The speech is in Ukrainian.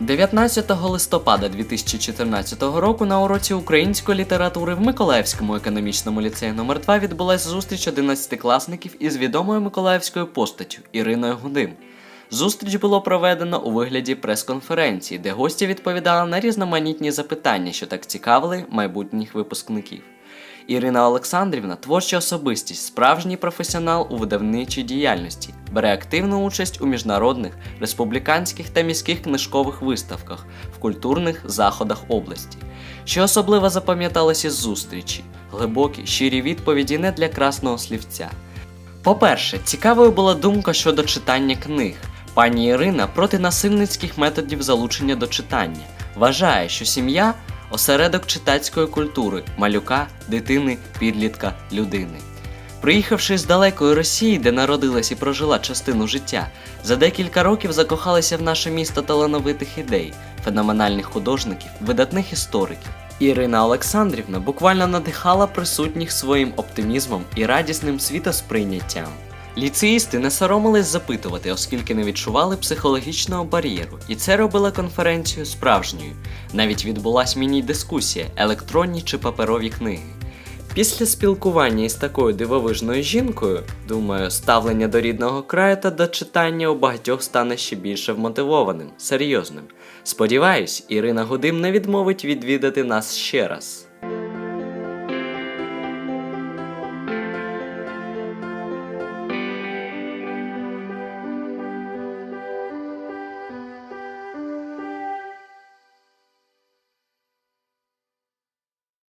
19 листопада 2014 року на уроці української літератури в Миколаївському економічному ліцеї номер 2 відбулася зустріч 11-класників із відомою миколаївською постаттю Іриною Гудим. Зустріч було проведено у вигляді прес-конференції, де гості відповідали на різноманітні запитання, що так цікавили майбутніх випускників. Ірина Олександрівна творча особистість, справжній професіонал у видавничій діяльності, бере активну участь у міжнародних, республіканських та міських книжкових виставках в культурних заходах області. Що особливо запам'яталося з зустрічі, глибокі, щирі відповіді не для красного слівця. По-перше, цікавою була думка щодо читання книг. Пані Ірина проти насильницьких методів залучення до читання. Вважає, що сім'я осередок читацької культури малюка, дитини, підлітка, людини. Приїхавши з далекої Росії, де народилась і прожила частину життя, за декілька років закохалися в наше місто талановитих ідей, феноменальних художників, видатних істориків. Ірина Олександрівна буквально надихала присутніх своїм оптимізмом і радісним світосприйняттям. Ліцеїсти не соромились запитувати, оскільки не відчували психологічного бар'єру, і це робило конференцію справжньою. Навіть відбулась міні-дискусія, електронні чи паперові книги. Після спілкування із такою дивовижною жінкою, думаю, ставлення до рідного краю та до читання у багатьох стане ще більше вмотивованим, серйозним. Сподіваюсь, Ірина Гудим не відмовить відвідати нас ще раз.